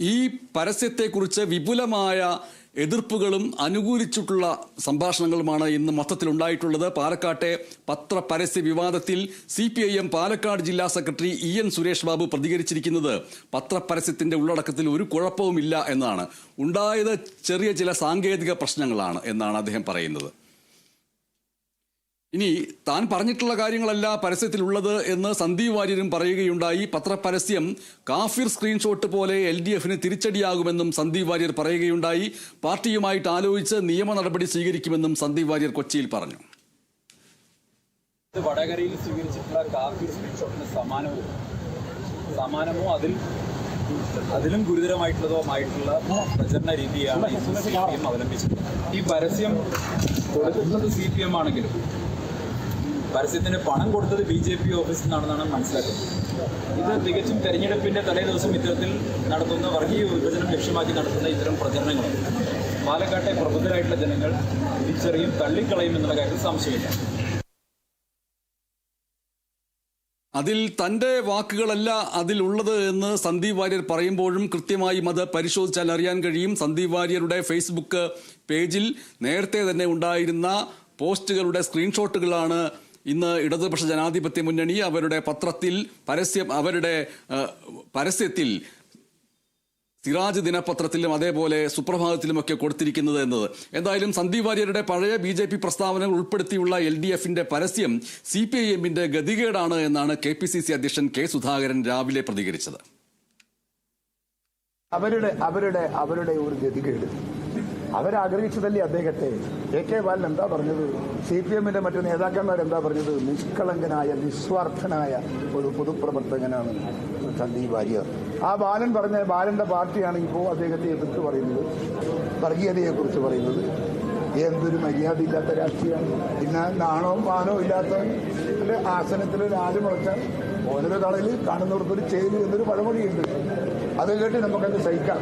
ഈ പരസ്യത്തെക്കുറിച്ച് വിപുലമായ എതിർപ്പുകളും അനുകൂലിച്ചിട്ടുള്ള സംഭാഷണങ്ങളുമാണ് ഇന്ന് മൊത്തത്തിൽ ഉണ്ടായിട്ടുള്ളത് പാലക്കാട്ടെ പത്രപരസ്യ വിവാദത്തിൽ C P I M Palakkad ജില്ലാ secretary E N Suresh Babu പ്രതികരിച്ചിരിക്കുന്നത്. പത്രപരസ്യത്തിന്റെ ഉള്ളടക്കത്തിൽ ഒരു കുഴപ്പവുമില്ല എന്നാണ്. ഉണ്ടായത് ചെറിയ ചില സാങ്കേതിക പ്രശ്നങ്ങളാണ് എന്നാണ് അദ്ദേഹം പറയുന്നത്. ഇനി താൻ പറഞ്ഞിട്ടുള്ള കാര്യങ്ങളല്ല പരസ്യത്തിലുള്ളത് എന്ന് സന്ദീപ് വാര്യരും പറയുകയുണ്ടായി. പത്രപരസ്യം കാഫിർ സ്ക്രീൻഷോട്ട് പോലെ എൽ ഡി എഫിന് തിരിച്ചടിയാകുമെന്നും സന്ദീപ് വാര്യർ പറയുകയുണ്ടായി. പാർട്ടിയുമായിട്ട് ആലോചിച്ച് നിയമ നടപടി സ്വീകരിക്കുമെന്നും സന്ദീപ് വാര്യർ കൊച്ചിയിൽ പറഞ്ഞു. വടകരയിൽ സ്വീകരിച്ചിട്ടുള്ള കാഫിർ സ്ക്രീൻഷോട്ടിന് സമാനവും സമാനമോ അതിൽ അതിലും ഗുരുതരമായിട്ടുള്ളതുമായിട്ടുള്ള പ്രചരണ രീതിയാണ് അവലംബിച്ചിട്ടുള്ളത്. ഈ പരസ്യം കൊടുക്കുന്നത് സി പി എം ആണെങ്കിലും പരസ്യത്തിന് പണം കൊടുത്തത് ബി ജെ പി ഓഫീസിൽ നിന്നാണെന്നാണ് മനസ്സിലാക്കുന്നത്. ഇത് തികച്ചും തെരഞ്ഞെടുപ്പിന്റെ തലേ ദിവസം ഇത്തരത്തിൽ നടത്തുന്ന വർഗീയ വിഭജനം ലക്ഷ്യമാക്കി നടത്തുന്ന ഇത്തരം പ്രചരണങ്ങളും പാലക്കാട്ടെ പ്രബുദ്ധരായിട്ടുള്ള ജനങ്ങൾ തിരിച്ചറിയും തള്ളിക്കളയും എന്നുള്ള കാര്യത്തിൽ സംശയമില്ല. അതിൽ തന്റെ വാക്കുകളല്ല അതിലുള്ളത് എന്ന് സന്ദീപ് വാര്യർ പറയുമ്പോഴും കൃത്യമായും അത് പരിശോധിച്ചാൽ അറിയാൻ കഴിയും. സന്ദീപ് വാര്യരുടെ ഫേസ്ബുക്ക് പേജിൽ നേരത്തെ തന്നെ ഉണ്ടായിരുന്ന പോസ്റ്റുകളുടെ സ്ക്രീൻഷോട്ടുകളാണ് ഇന്ന് ഇടതുപക്ഷ ജനാധിപത്യ മുന്നണി അവരുടെ പത്രത്തിൽ പരസ്യം അവരുടെ പരസ്യത്തിൽ സിറാജ് ദിനപത്രത്തിലും അതേപോലെ സുപ്രഭാതത്തിലുമൊക്കെ കൊടുത്തിരിക്കുന്നത് എന്നത്. എന്തായാലും സന്ദീപ് വാര്യരുടെ പഴയ ബി ജെ പി പ്രസ്താവനകൾ ഉൾപ്പെടുത്തിയുള്ള എൽ ഡി എഫിന്റെ പരസ്യം സി പി ഐ എമ്മിന്റെ ഗതികേടാണ് എന്നാണ് കെ പി സി സി അധ്യക്ഷൻ കെ സുധാകരൻ രാവിലെ പ്രതികരിച്ചത്. അവരുടെ അവരുടെ അവരുടെ ഒരു ഗതികേട്. അവരാഗ്രഹിച്ചതല്ലേ അദ്ദേഹത്തെ? എ കെ ബാലൻ എന്താ പറഞ്ഞത്? സി പി എമ്മിന്റെ മറ്റു നേതാക്കന്മാർ എന്താ പറഞ്ഞത്? നിഷ്കളങ്കനായ നിസ്വാർത്ഥനായ ഒരു പൊതുപ്രവർത്തകനാണ് സന്ദീപ് വാര്യർ. ആ ബാലൻ പറഞ്ഞ ബാലന്റെ പാർട്ടിയാണ് ഇപ്പോൾ അദ്ദേഹത്തെ എതിർത്ത് പറയുന്നത് വർഗീയതയെ കുറിച്ച് പറയുന്നത്. എന്തൊരു മര്യാദ ഇല്ലാത്ത രാഷ്ട്രീയമാണ്. പിന്നെ നാണവും മാനവും ഇല്ലാത്ത ആസനത്തിൽ ഒരു ആൽ മുളച്ചാൽ ഓരോരോ കളയിൽ കാണുന്നവർക്കൊരു ചേരു എന്നൊരു പഴമൊഴിയുണ്ട്. അത് കേട്ട് നമുക്കത് സഹിക്കാം.